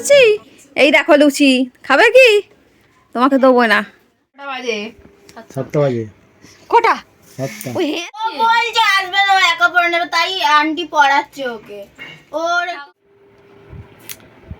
লুচি এই দেখো লুচি। খাবে কি? তোমাকে দেবো না। বাজে? সাতটা বাজে। কটা? বলছে আসবে না ও একা পড়ে নেবে তাই আন্টি পড়াচ্ছে ওকে। ওর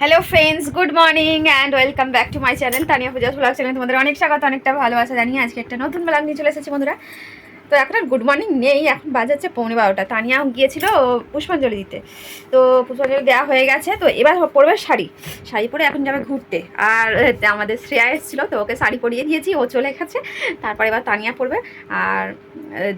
hello friends good morning and welcome back to my channel Tania Puja blog channel তোমাদের অনেক স্বাগত অনেকটা ভালোবাসা জানিয়ে আজকে একটা নতুন ব্লগ নিয়ে চলে এসেছি বন্ধুরা। তো এখন আর গুড মর্নিং নেই, এখন বাজাচ্ছে পৌনে বারোটা। তানিয়া গিয়েছিল পুষ্পাঞ্জলি দিতে। তো পুষ্পাঞ্জলি দেওয়া হয়ে গেছে, তো এবার পরবে শাড়ি। শাড়ি পরে এখন যাবে ঘুরতে। আর আমাদের শ্রেয়া এসেছিল, তো ওকে শাড়ি পরিয়ে দিয়েছি, ও চলে গেছে। তারপরে এবার তানিয়া পরবে। আর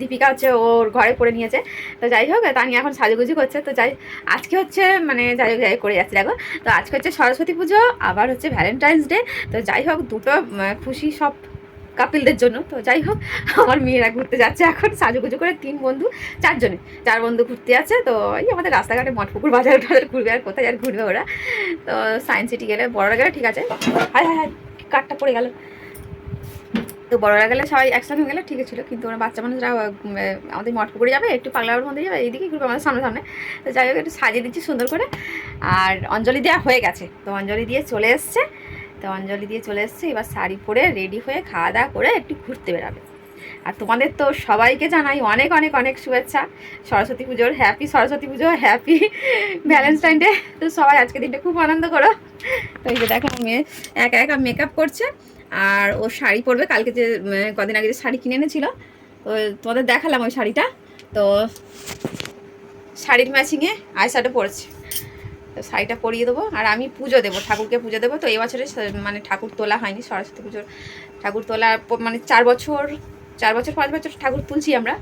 দীপিকা হচ্ছে ওর ঘরে পরে নিয়েছে। তো যাই হোক, তানিয়া এখন সাজুগুজু করছে। তো যাই, আজকে হচ্ছে মানে যাই হোক, যাই করে যাচ্ছে। দেখো, তো আজকে হচ্ছে সরস্বতী পুজো, আবার হচ্ছে ভ্যালেন্টাইন্স ডে তো যাই হোক, দুটো খুশি সব কাপিলদের জন্য। তো যাই হোক, আমার মেয়েরা ঘুরতে যাচ্ছে এখন, সাজুগুজু করে তিন বন্ধু, চারজনে। চার বন্ধু ঘুরতে যাচ্ছে তো এই আমাদের রাস্তাঘাটে মঠপুকুর, বাজার টাজার ঘুরবে আর কোথায় আর ঘুরবে ওরা। তো সায়েন্স সিটি গেলে বড়রা গেলে ঠিক আছে? হায় হায় হায়, কাঠটা পড়ে গেল। তো বড়রা গেলে সবাই একসঙ্গে গেলে ঠিক ছিল, কিন্তু ওরা বাচ্চা মানুষরা আমাদের মঠপুকুরে যাবে, একটু পাগলাবার মধ্যে যাবে, এইদিকে ঘুরবে আমাদের সামনে সামনে তো যাই হোক, একটু সাজিয়ে দিচ্ছি সুন্দর করে। আর অঞ্জলি দেওয়া হয়ে গেছে, তো অঞ্জলি দিয়ে চলে এসছে। তো অঞ্জলি দিয়ে চলে এসছে। এবার শাড়ি পরে রেডি হয়ে খাওয়া দাওয়া করে একটু ঘুরতে বেরাবে। আর তোমাদের তো সবাইকে জানাই অনেক অনেক অনেক শুভেচ্ছা। সরস্বতী পুজোর হ্যাপি সরস্বতী পুজো হ্যাপি ভ্যালেন্টাইন ডে তো সবাই আজকে দিনটা খুব আনন্দ করো। তো এই যে দেখো, মেয়ে একা একা মেকআপ করছে। আর ও শাড়ি পরবে। কালকে যে কদিন আগে যে শাড়ি কিনে এনেছিল, তো তোমাদের দেখালাম ওই শাড়িটা। তো শাড়ির ম্যাচিংয়ে আইশ্যাডো পরেছে। শাড়িটা পরিয়ে দেবো। আর আমি পুজো দেবো, ঠাকুরকে পুজো দেবো। তো এবছরে মানে ঠাকুর তোলা হয়নি, সরস্বতী পুজোর ঠাকুর তোলা মানে চার বছর চার বছর, পাঁচ বছর ঠাকুর তুলছি আমরা।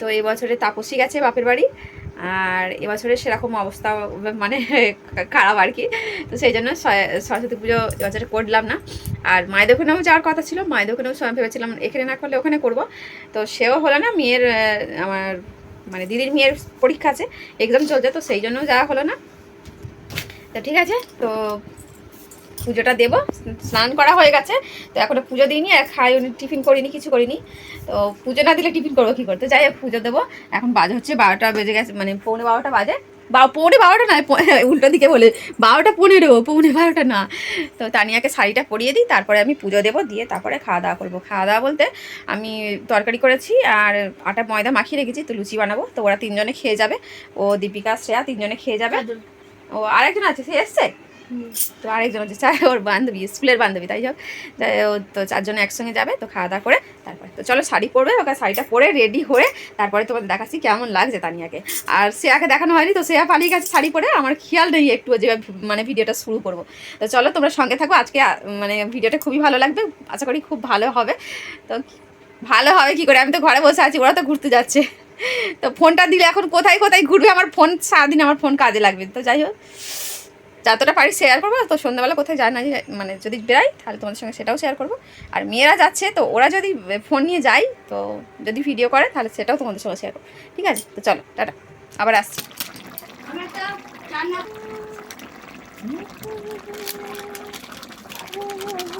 তো এবছরে তাপসী গেছে বাপের বাড়ি। আর এবছরে সেরকম অবস্থা মানে খারাপ আর কি। তো সেই জন্য সরস্বতী পুজো এবছরে করলাম না। আর মায়ের দোকানেও যাওয়ার কথা ছিল, মায়ের দোকানেও সময় ভেবেছিলাম, এখানে না করলে ওখানে করব। তো সেও হলো না, মেয়ের আমার মানে দিদির মেয়ের পরীক্ষা আছে এক্সাম চলছে, তো সেই জন্য যাওয়া হলো না। তো ঠিক আছে, তো পুজোটা দেবো, স্নান করা হয়ে গেছে, তো এখনও পুজো দিইনি আর খাই টিফিন করিনি, কিছু করিনি, তো পুজো না দিলে টিফিন করব কী করতে? যাই হোক, পুজো দেবো, এখন বাজে হচ্ছে বারোটা বেজে গেছে মানে পৌনে বারোটা বাজে, বা পৌনে বারোটা নয় উল্টো দিকে বলে, বারোটা পনেরো পৌনে বারোটা না, তো তানিয়াকে শাড়িটা পরিয়ে দিই, তারপরে আমি পুজো দেবো, দিয়ে তারপরে খাওয়া দাওয়া করব। খাওয়া দাওয়া বলতে আমি তরকারি করেছি আর আটা ময়দা মাখিয়ে রেখেছি, তো লুচি বানাবো, তো ওরা তিনজনে খেয়ে যাবে, ও দীপিকা, শ্রেয়া তিনজনে খেয়ে যাবে। ও আরেকজন আছে সে এসছে? তো আরেকজন আছে চাই ওর বান্ধবী স্কুলের বান্ধবী তাই হোক। ও তো চারজনে একসঙ্গে যাবে তো খাওয়া দাওয়া করে তারপরে তো চলো শাড়ি পরবে ওকে শাড়িটা পরে রেডি হয়ে তারপরে তোমাদের দেখাচ্ছি কেমন লাগছে তানিয়াকে। আর শ্রেয়াকে দেখানো হয়নি তো শ্রেয়া পালিয়ে গেছে শাড়ি পরে আমার খেয়াল নেই একটু যে মানে ভিডিওটা শুরু করব। তো চলো তোমরা সঙ্গে থাকো আজকে মানে ভিডিওটা খুবই ভালো লাগবে আশা করি খুব ভালো হবে। তো ভালো হবে কি করে? আমি তো ঘরে বসে আছি ওরা তো ঘুরতে যাচ্ছে। তো ফোনটা দিলে এখন কোথায় কোথায় ঘুরবে? আমার ফোন সারাদিন আমার ফোন কাজে লাগবে। তো যাই হোক যতটা পারি শেয়ার করব। তো সন্ধ্যাবেলা কোথায় যায় না মানে যদি বেরাই তাহলে তোমাদের সঙ্গে সেটাও শেয়ার করব। আর মেয়েরা যাচ্ছে তো ওরা যদি ফোন নিয়ে যায় তো যদি ভিডিও করে তাহলে সেটাও তোমাদের সঙ্গে শেয়ার করব। ঠিক আছে? তো চলো টাটা। আবার আসছি।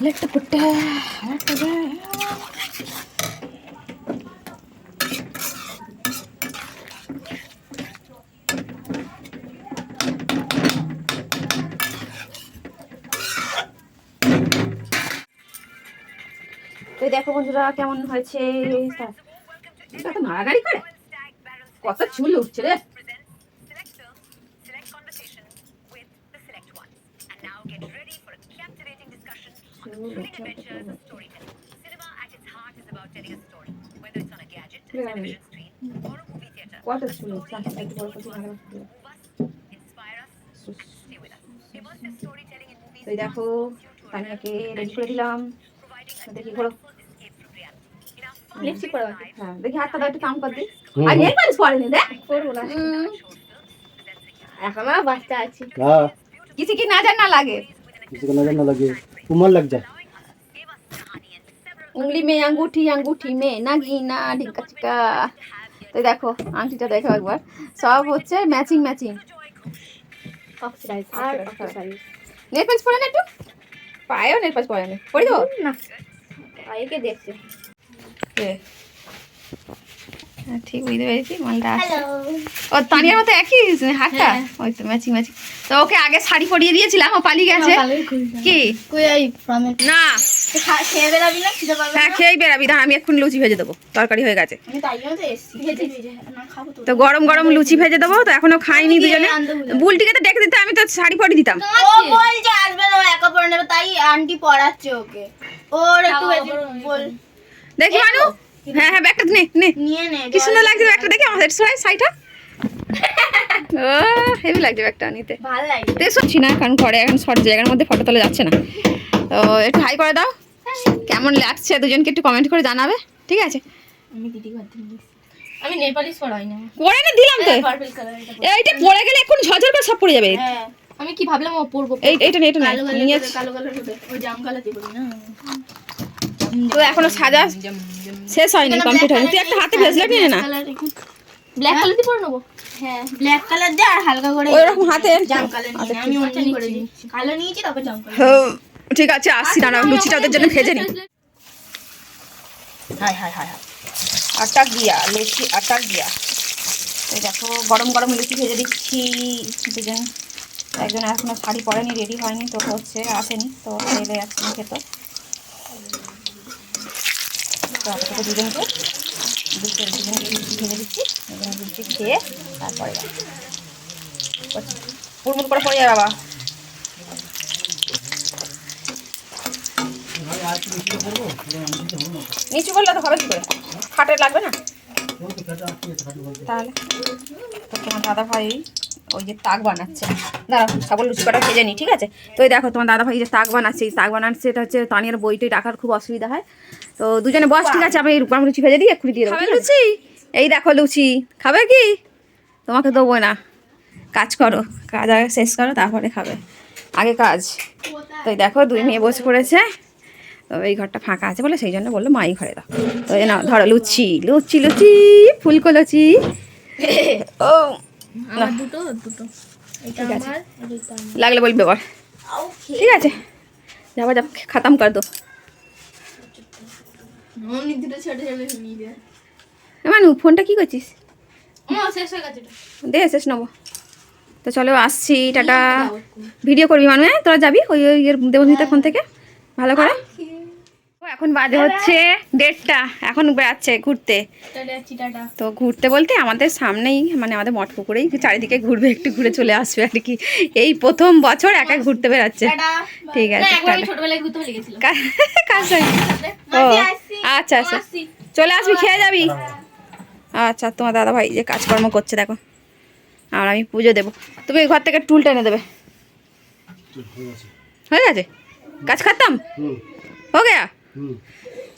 லட்டு புட்டை দেখো বন্ধুরা কেমন হয়েছে মারা গাড়ি করে কত চুল উঠছে রে us. Immersive storytelling in movies এই দেখো a তানিয়াকে রেডি করে দিলাম a দেখি ঘোরো লিপস্টিক পরে হ্যাঁ দেখি হাতটা দাও একটু কাম কর হুম, আর। নেল পালিশ পরেনি দেখ করব না এখনও বাচ্চা আছি হ্যাঁ কিসি কি না জান না লাগে किसी को नजर न लगे उमर लग जाए উংলি মে আঙ্গুঠি আঙ্গুঠি মে নাগি না ঢিঙ্কা চিকা তো দেখো আংটিটা দেখো একবার সব হচ্ছে ম্যাচিং ম্যাচিং অক্সিডাইজ আর অক্সিডাইজ নেল পালিশ পরে না একটু পায়েও নেল পালিশ পরে না পরে দেবো না পাইকে দেখছে কে হ্যাঁ, ঠিক বুঝতে পেরেছি মালটা ও তানিয়ার মতো একই হাতটা ওই তো ম্যাচিং ম্যাচিং তো ওকে আগে শাড়ি পরিয়ে দিয়েছিলাম ও পালিয়ে গেছে। কি? ফ্রমে না। হ্যাঁ খেয়েই বেরাবি দাঁড়া আমি এখন লুচি ভেজে দেবো তরকারি হয়ে গেছে। তো গরম গরম লুচি ভেজে দেবো তো এখনও খাইনি দুজনে। বুলটিকে তো ডেকে দিতে আমি তো শাড়ি পরিয়ে দিতাম। ও বলছে আসবে না একা পরে নেবে তাই আন্টি পড়াচ্ছে ওকে। ওর একটু বল দেখি মানু। হ্যাঁ হ্যাঁ ব্যাগটা নে নে। নিয়ে নে কি সুন্দর লাগছে ব্যাগটা দেখি? আমাদের সবাই শাড়িটা ও হেভি লাগছে ব্যাগটা নিতে। ভালো লাগে তো শুনছি না কারণ ঘরে এখন শর্ট জায়গার মধ্যে ফটো তোলা যাচ্ছে না। তো একটু হাই করে দাও। কেমন লাগছে? দুজনকে একটু কমেন্ট করে জানাবে। ঠিক আছে? আমি দিদি ঘর থেকে আমি নেপালিস পড়াই না। পরে না দিলাম তো। এইটা পরে গেলে এখন ঝরঝর করে সব পড়ে যাবে। হ্যাঁ আমি কি ভাবলাম ও পরবো। এই এইটা নে কালো কালো কালো কালো ওই জাম কালো পরি না। তো এখনও সাজা শেষ হয়নি কমপ্লিট হয়নি। তুই একটা হাতে ব্রেসলেট নিয়ে না ব্ল্যাক কালার দিয়ে পরে নেব? হ্যাঁ ব্ল্যাক কালার দিয়ে আর হালকা করে ওইরকম হাতে জাম কালার নিয়ে নে। আমি অন্য করে দিচ্ছি। কালো নিয়েছি তারপর জাম কালার ঠিক আছে আসছি দাঁড়াও লুচিটা ওদের জন্য ভেজে নি হাই হাই হাই হাই। আটাক দিয়া লুচি আটাক দিয়া। এই দেখো গরম গরম লুচি ভেজে দিচ্ছি। দুজন একজন এখনও শাড়ি পরেনি রেডি হয়নি তো হচ্ছে আসেনি তো খেতে দুজনকে দুজনকে ভেজে দিচ্ছি। লুচি খেয়ে তারপরে পুরমুর করে পড়ে যাবে বাবা। নিচু করলে তো হবে কি করে? খাটে লাগবে না? তাহলে তোমার দাদা ভাই ওই যে তাক বানাচ্ছে। দাঁড়াও ছাগল লুচি কটা ভেজে নি, ঠিক আছে? তো এই দেখো, তোমার দাদা ভাই যে তাক বানাচ্ছে, এই তাক বানাচ্ছে, এটা হচ্ছে তানিয়ার বইটাই রাখার খুব অসুবিধা হয়। তো দুজনে বস ঠিক আছে আমি রূপাম লুচি ভেজে দিই এক্ষুনি দিয়ে দেবো লুচি? এই দেখো লুচি খাবে কি? তোমাকে দেবো না। কাজ করো কাজ আগে শেষ করো তারপরে খাবে। আগে কাজ। তো দেখো দুই মেয়ে বসে পড়েছে। তো এই ঘরটা ফাঁকা আছে বলে সেই জন্য বলল মাই ঘরে দাও। তো এই না ধরো লুচি লুচি লুচি ফুলকো লুচি। ও দুটো দুটো। ঠিক আছে। লাগলে বলবে বল। ঠিক আছে। যাবা যাব খাতাম কর দো অমনি দুটো ছোট মানু ফোনটা কি করছিস? ও শেষ হয়ে গেছে। দে শেষ নেব। তো চলো আসছি টাটা। ভিডিও করবি মানু হ্যাঁ? তোরা যাবি ওই ওই ইয়ের দেবনীতার ফোন থেকে? ভালো করে? এখন বাজে হচ্ছে দেড়টা। এখন বেড়াচ্ছে ঘুরতে। তো ঘুরতে বলতে আমাদের সামনেই মানে আমাদের মঠ পুকুরেই চারিদিকে ঘুরবে একটু ঘুরে চলে আসবে আর কি। এই প্রথম বছর একা ঘুরতে বেড়াচ্ছে। ঠিক আছে কার ও। আচ্ছা আচ্ছা। চলে আসবি খেয়ে যাবি? আচ্ছা তোমার দাদা ভাই যে কাজকর্ম করছে দেখো। আর আমি পুজো দেবো। তুমি ঘর থেকে টুল টেনে দেবে। হয়ে গেছে? কাজ খাতাম? হুম। হো গেয়া?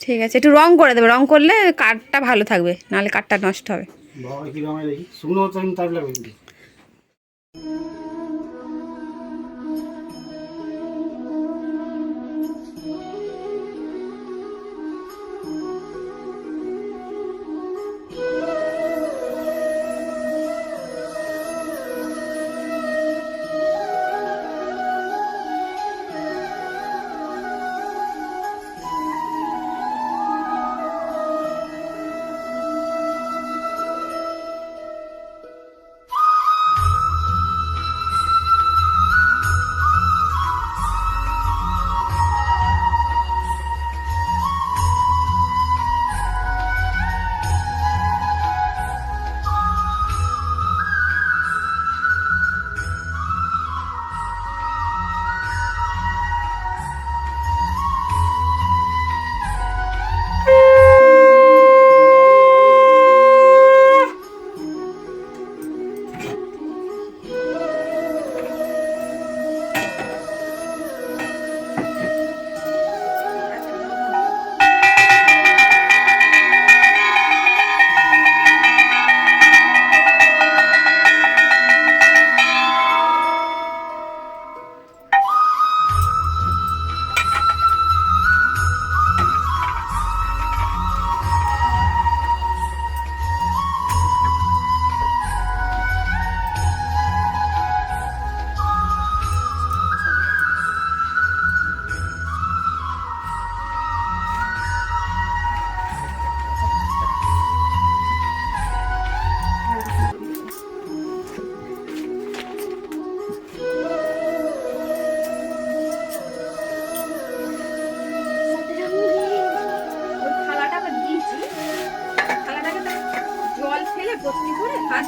ঠিক আছে একটু রং করে দেবে। রং করলে কাঠটা ভালো থাকবে নাহলে কাঠটা নষ্ট হবে। বাবা কি রঙে দেখি? শুকনো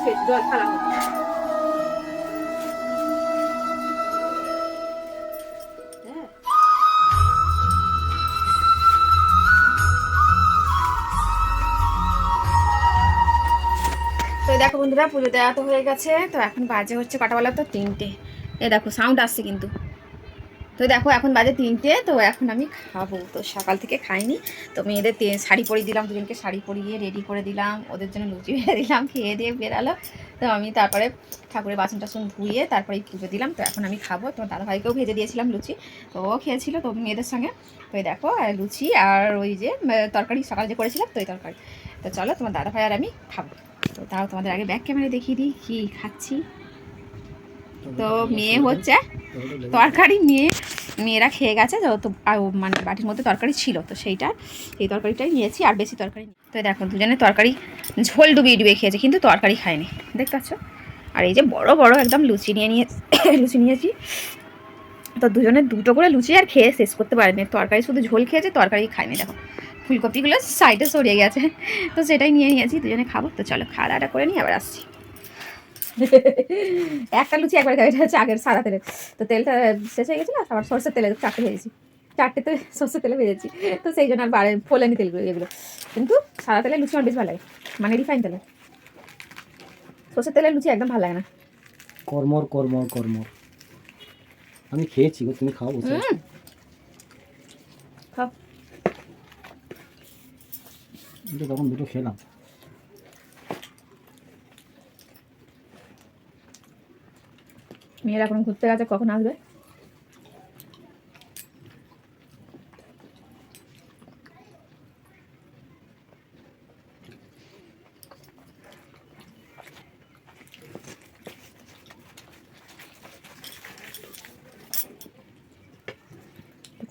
খেয়েছি জল খারাপ হ্যাঁ। তো দেখো বন্ধুরা, পুজো দেওয়া তো হয়ে গেছে, তো এখন বাজে হচ্ছে কটাবেলা তো? তিনটে। এ দেখো সাউন্ড আসছে কিন্তু। তো দেখো এখন বাজে তিনটে তো এখন আমি খাব। তো সকাল থেকে খাইনি তো মেয়েদের তে- শাড়ি পরিয়ে দিলাম দুজনকে শাড়ি পরিয়ে রেডি করে দিলাম ওদের জন্য লুচি ভেজে দিলাম খেয়ে দিয়ে বেরালো। তো আমি তারপরে ঠাকুরের বাসন টাসন ধুয়ে তারপরে পুজো দিলাম তো এখন আমি খাব। তো দাদাভাইকেও ভেজে দিয়েছিলাম লুচি তো ও খেয়েছিল তো মেয়েদের সঙ্গে। তো দেখো আর লুচি আর ওই যে তরকারি সকাল যে করেছিলাম তো ওই তরকারি। তো চলো তোমার দাদাভাই আর আমি খাব। তো তাও তোমাদের আগে ব্যাক ক্যামেরা দেখিয়ে দিই কী খাচ্ছি। তো মেয়ে হচ্ছে তরকারি মেয়ে। মেয়েরা খেয়ে গেছে, তো মানে বাটির মধ্যে তরকারি ছিল, তো সেইটা, এই তরকারিটাই নিয়েছি, আর বেশি তরকারি তো দেখো, দুজনে তরকারি, ঝোল ডুবিয়ে ডুবিয়ে খেয়েছে, কিন্তু তরকারি খায়নি, দেখতে পাচ্ছ? আর এই যে বড় বড় একদম লুচি নিয়ে নিয়ে, লুচি নিয়েছি। তো দুজনে দুটো করে লুচি আর খেয়ে শেষ করতে পারেনি, তরকারি শুধু ঝোল খেয়েছে, তরকারি খায়নি, দেখো। ফুলকপিগুলো সাইডে সরিয়ে গেছে, তো সেটাই নিয়ে নিয়েছি, দুজনে খাব, তো চলো খাওয়া দাওয়াটা করে নিই, আবার আসছি। একটা লুচি একবার খাই এটা হচ্ছে আগের সাদা তেলের তো তেলটা শেষ হয়ে গেছিল আবার সর্ষের তেলে চারটে ভেজেছি। চারটে তো সর্ষের তেলে ভেজেছি। তো সেই জন্য আর বাড়ে ফোলেনি তেলগুলো এগুলো। কিন্তু সাদা তেলের লুচি আমার বেশ ভালো লাগে মানে রিফাইন তেলে। সর্ষের তেলের লুচি একদম ভালো লাগে না। কর্মর কর্মর কর্মর। আমি খেয়েছি গো তুমি খাও বসে। খাও। তখন দুটো খেলাম। মেয়েরা এখন ঘুরতে গেছে, কখন আসবে?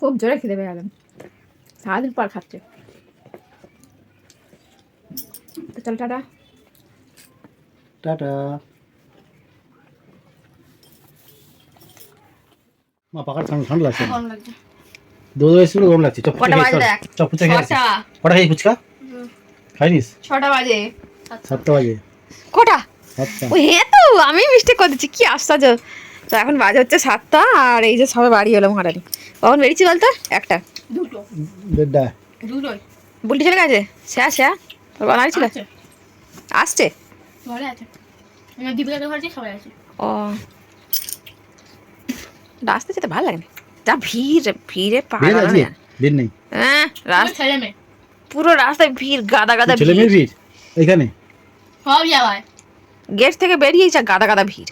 খুব জোরে খেতে পেয়ে গেলাম সারাদিন পর খাচ্ছে। চল, টাটা। টাটা। মা ঠান্ডা ঠান্ডা লাগছে গরম এসেছিল গরম লাগছে। চপ কটা বাজে? দেখ? চপ ফুচকা ছটা। কটা খাই ফুচকা? খাইনিস? ছটা বাজে। সাতটা বাজে। কটা? ও হ্যাঁ তো আমি মিস্টেক করে দিচ্ছি কি আশ্চর্য। তো এখন বাজে হচ্ছে সাতটা আর এই যে সবাই বাড়ি এলো মহারানি কখন বেরিয়েছি বলতো? একটা। দুটো। দেড়টা বুলটি চলে গেছে শ্যা শ্যা তোর ছিল? আছে। আসছে? ঘরে আছে। আমার ঘরে সবাই আছে। ও। রাস্তা যেতে ভালো লাগে না যা ভিড় ভিড়ে পাগল হয়ে ভিড় নেই? হ্যাঁ রাস্তা ছেলে মেয়ে। পুরো রাস্তায় ভিড় গাদা গাদা ছেলে মেয়ের ভিড়। এইখানে? সব যাওয়ায়। গেট থেকে বেরিয়েই যা গাদা গাদা ভিড়।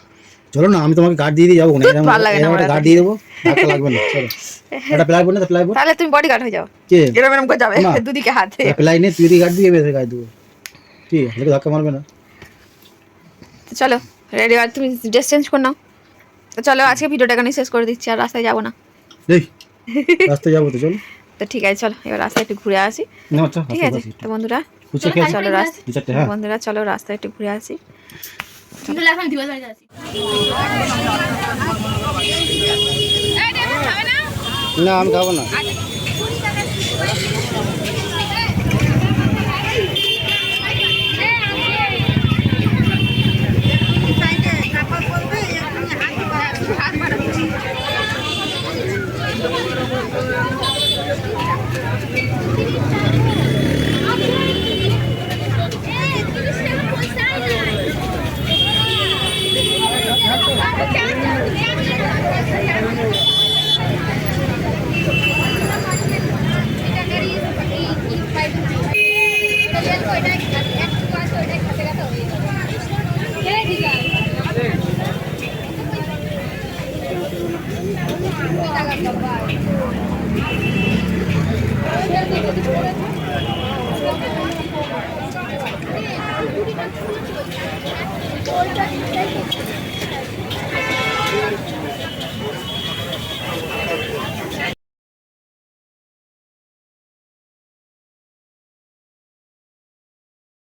চলো না আমি তোমাকে গার্ড দিয়ে দিয়ে যাব না। ভালো লাগে না গার্ড দিয়ে দেবো লাগবে না চলো। একটা প্লাই না প্লাই বোর্ড তাহলে তুমি বডি গার্ড হয়ে যাও। কে? এরম এরম করে যাবে দুদিকে হাত। প্লাই নিয়ে তুই গার্ড দিয়ে বেঁধে গায়ে দেবো। ঠিক আছে ধাক্কা মারবে না। চলো রেডি আর তুমি ড্রেস চেঞ্জ করে নাও। তো চলো আজকে ভিডিওটা এখানে শেষ করে দিচ্ছি আর রাস্তায় যাব না। এই রাস্তায় যাব তো চলো। তো ঠিক আছে চলো এবার রাস্তায় একটু ঘুরে আসি। না আচ্ছা ঠিক আছে তো বন্ধুরা চলো রাস্তা হ্যাঁ। বন্ধুরা চলো রাস্তায় একটু ঘুরে আসি। না? আমি খাব না।